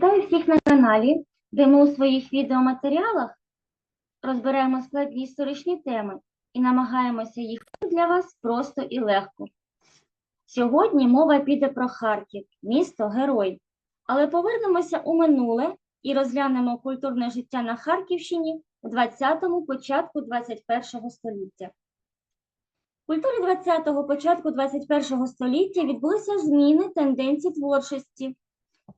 Вітаю всіх на каналі, де ми у своїх відеоматеріалах розбираємо складні історичні теми і намагаємося їх для вас просто і легко. Сьогодні мова піде про Харків, місто Герой. Але повернемося у минуле і розглянемо культурне життя на Харківщині у 20-му, початку 21-го століття. В культурі 20-го, початку 21-го століття відбулися зміни тенденцій творчості.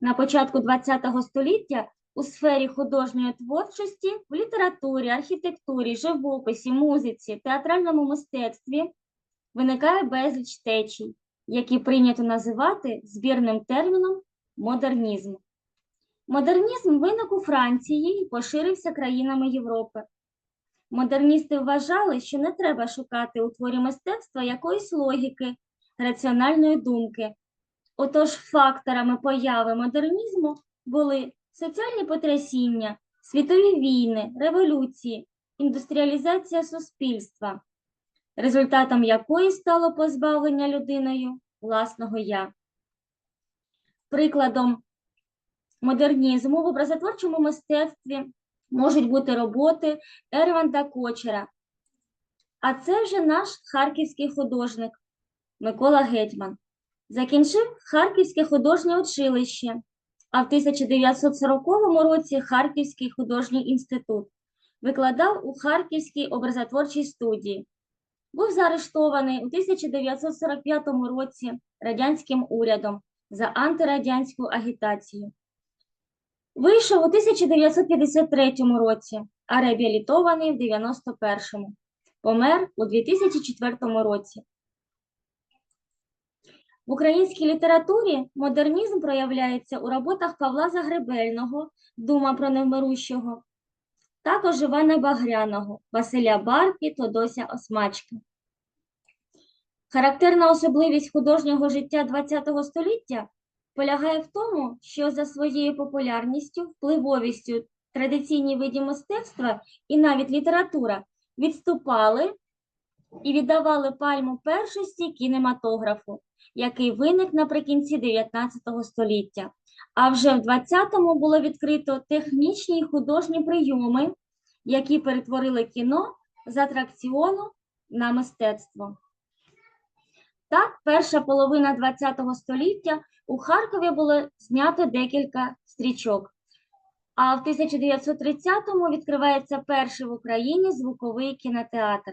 На початку ХХ століття у сфері художньої творчості, в літературі, архітектурі, живописі, музиці, театральному мистецтві виникає безліч течій, які прийнято називати збірним терміном модернізм. Модернізм виник у Франції і поширився країнами Європи. Модерністи вважали, що не треба шукати у творі мистецтва якоїсь логіки, раціональної думки. Отож, факторами появи модернізму були соціальні потрясіння, світові війни, революції, індустріалізація суспільства, результатом якої стало позбавлення людиною власного я. Прикладом модернізму в образотворчому мистецтві можуть бути роботи Ерванда Кочера. А це вже наш харківський художник Микола Гетьман. Закінчив Харківське художнє училище, а в 1940 році Харківський художній інститут. Викладав у Харківській образотворчій студії. Був заарештований у 1945 році радянським урядом за антирадянську агітацію. Вийшов у 1953 році, а реабілітований в 91-му. Помер у 2004 році. В українській літературі модернізм проявляється у роботах Павла Загребельного Дума про невмирущого, також Івана Багряного, Василя Барки, Тодося Осмачки. Характерна особливість художнього життя ХХ століття полягає в тому, що за своєю популярністю, впливовістю традиційні види мистецтва і навіть література відступали і віддавали пальму першості кінематографу, який виник наприкінці 19 століття. А вже в 20-му було відкрито технічні і художні прийоми, які перетворили кіно з атракціону на мистецтво. Так, перша половина ХХ століття у Харкові було знято декілька стрічок. А в 1930-му відкривається перший в Україні звуковий кінотеатр.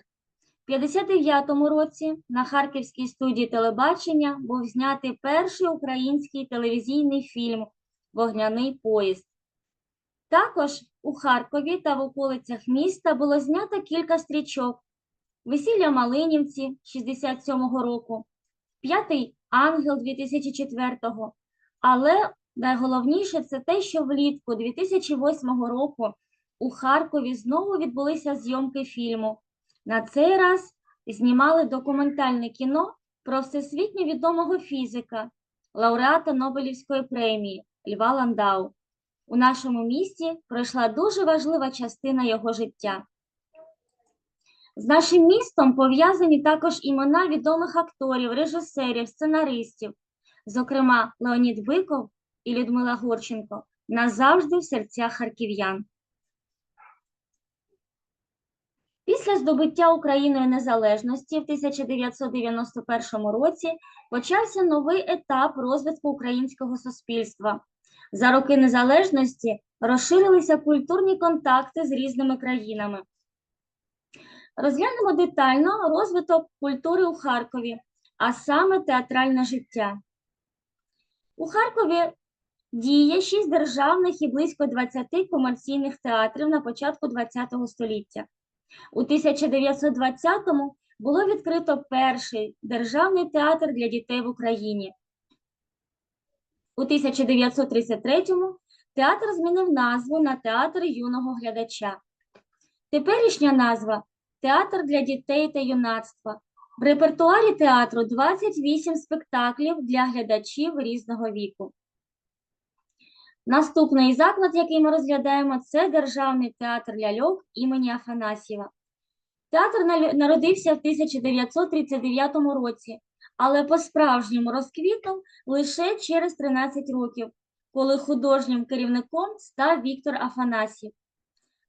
В 59-му році на Харківській студії телебачення був знятий перший український телевізійний фільм Вогняний поїзд. Також у Харкові та в околицях міста було знято кілька стрічок: Весілля Малинівці 67-го року, П'ятий ангел 2004-го. Але найголовніше це те, що влітку 2008 року у Харкові знову відбулися зйомки фільму. На цей раз знімали документальне кіно про всесвітньо відомого фізика, лауреата Нобелівської премії Льва Ландау. У нашому місті пройшла дуже важлива частина його життя. З нашим містом пов'язані також імена відомих акторів, режисерів, сценаристів, зокрема Леонід Биков і Людмила Горченко, назавжди в серцях харків'ян. Після здобуття Україною незалежності в 1991 році почався новий етап розвитку українського суспільства. За роки незалежності розширилися культурні контакти з різними країнами. Розглянемо детально розвиток культури у Харкові, а саме театральне життя. У Харкові діє шість державних і близько 20 комерційних театрів на початку ХХ століття. У 1920-му було відкрито перший державний театр для дітей в Україні. У 1933-му театр змінив назву на театр юного глядача. Теперішня назва Театр для дітей та юнацтва. В репертуарі театру 28 спектаклів для глядачів різного віку. Наступний заклад, який ми розглядаємо, це Державний театр ляльок імені Афанасьєва. Театр народився в 1939 році, але по-справжньому розквітнув лише через 13 років, коли художнім керівником став Віктор Афанасьєв.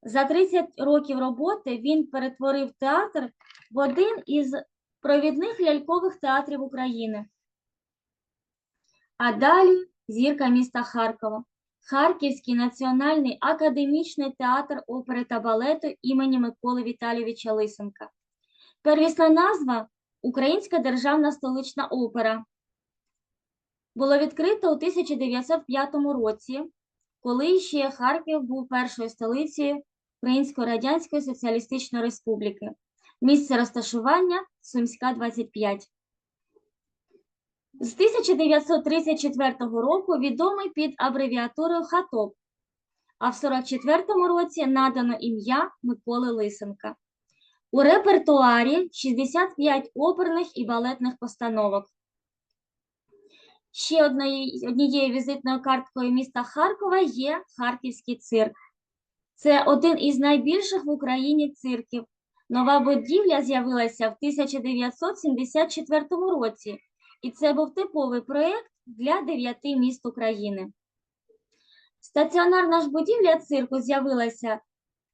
За 30 років роботи він перетворив театр в один із провідних лялькових театрів України. А далі зірка міста Харкова. Харківський національний академічний театр опери та балету імені Миколи Віталійовича Лисенка. Первісна назва Українська державна столична опера. Було відкрито у 1905 році, коли ще Харків був першою столицею Української Радянської Соціалістичної Республіки. Місце розташування Сумська 25. З 1934 року відомий під абревіатурою ХАТОП, а в 1944 році надано ім'я Миколи Лисенка. У репертуарі 65 оперних і балетних постановок. Ще однією візитною карткою міста Харкова є Харківський цирк. Це один із найбільших в Україні цирків. Нова будівля з'явилася в 1974 році, і це був типовий проєкт для дев'яти міст України. Стаціонарна ж будівля цирку з'явилася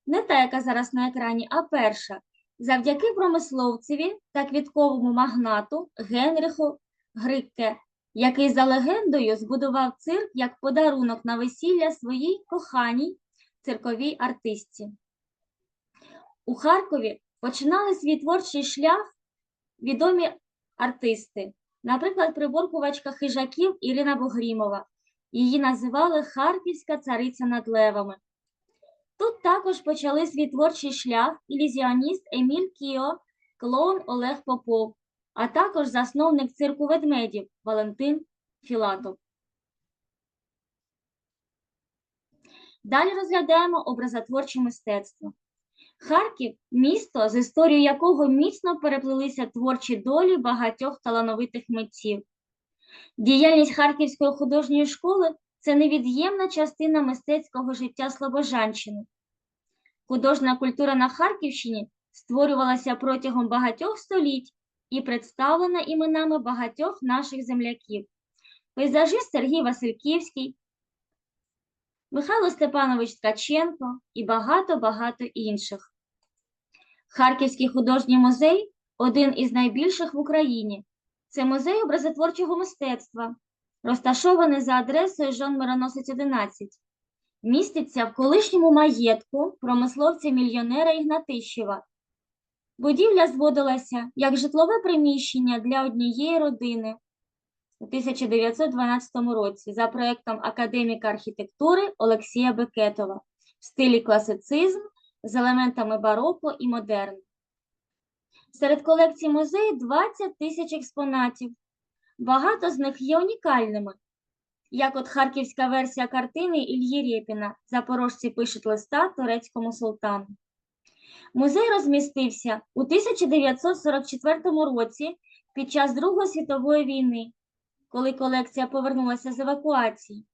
не та, яка зараз на екрані, а перша, завдяки промисловцеві та квітковому магнату Генриху Грикке, який за легендою збудував цирк як подарунок на весілля своїй коханій цирковій артистці. У Харкові починали свій творчий шлях відомі артисти, наприклад, приборкувачка хижаків Ірина Богрімова. Її називали Харківська цариця над левами. Тут також почали свій творчий шлях ілюзіоніст Еміль Кіо, клоун Олег Попов, а також засновник цирку ведмедів Валентин Філатов. Далі розглядаємо образотворче мистецтво. Харків місто, з історією якого міцно переплилися творчі долі багатьох талановитих митців. Діяльність Харківської художньої школи це невід'ємна частина мистецького життя Слобожанщини. Художня культура на Харківщині створювалася протягом багатьох століть і представлена іменами багатьох наших земляків. Пейзажист Сергій Васильківський, Михайло Степанович Ткаченко і багато-багато інших. Харківський художній музей один із найбільших в Україні. Це музей образотворчого мистецтва, розташований за адресою Жон Мироносець 11. Міститься в колишньому маєтку промисловця-мільйонера Ігнатищева. Будівля зводилася як житлове приміщення для однієї родини у 1912 році за проєктом академіка архітектури Олексія Бекетова в стилі класицизм з елементами бароко і модерн. Серед колекцій музею 20 тисяч експонатів. Багато з них є унікальними, як от харківська версія картини Ільї Рєпіна «Запорожці пишуть листа турецькому султану». Музей розмістився у 1944 році під час Другої світової війни, коли колекція повернулася з евакуації.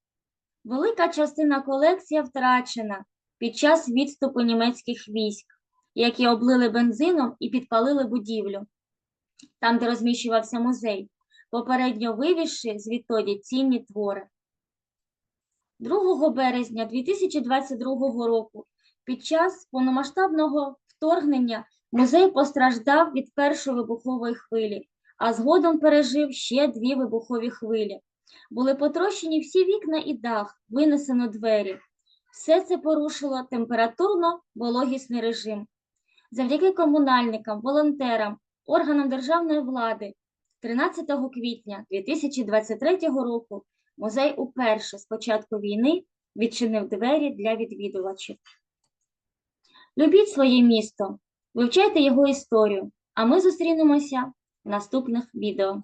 Велика частина колекції втрачена під час відступу німецьких військ, які облили бензином і підпалили будівлю, там, де розміщувався музей, попередньо вивізши звідтоді цінні твори. 2 березня 2022 року під час повномасштабного вторгнення музей постраждав від першої вибухової хвилі, а згодом пережив ще дві вибухові хвилі. Були потрощені всі вікна і дах, винесено двері. Все це порушило температурно-вологісний режим. Завдяки комунальникам, волонтерам, органам державної влади 13 квітня 2023 року музей уперше з початку війни відчинив двері для відвідувачів. Любіть своє місто, вивчайте його історію, а ми зустрінемося наступних відео.